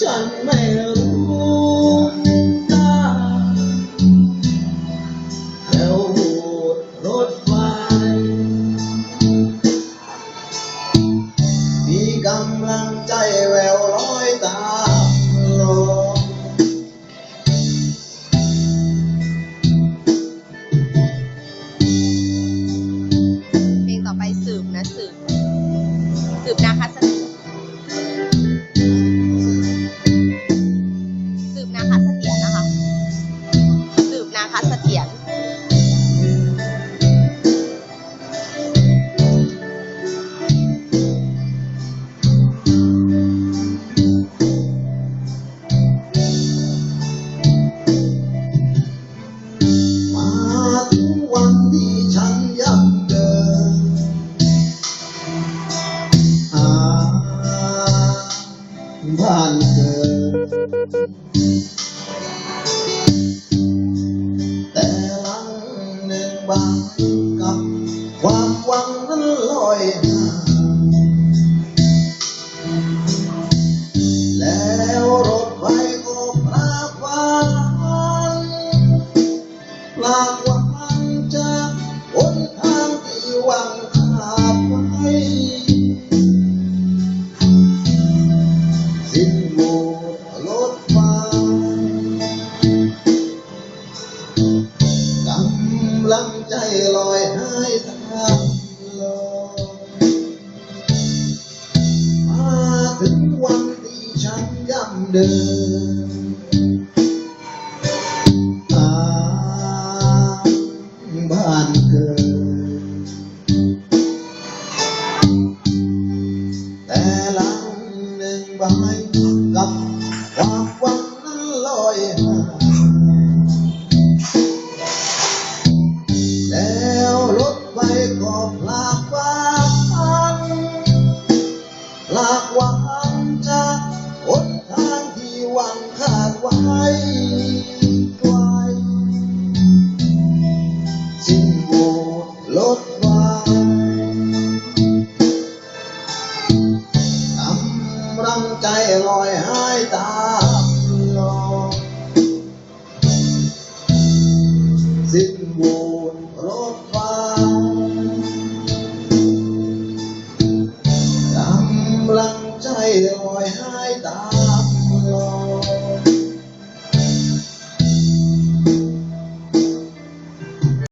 ฉันไม่านเกิด แต่ลังหนึ่งบาง ที่ฉันย่ำเดินหาบ้านเกิดแต่หลังหนึ่งใบกับความหวังนั้นลอยห่างแล้วรถไฟก็พลากฟ้าพันพลากวังจาก หวังคาดไว้ไกลสิ้นโบสรถไฟกำลังใจลอยหายตามลมสิ้นโบสรถ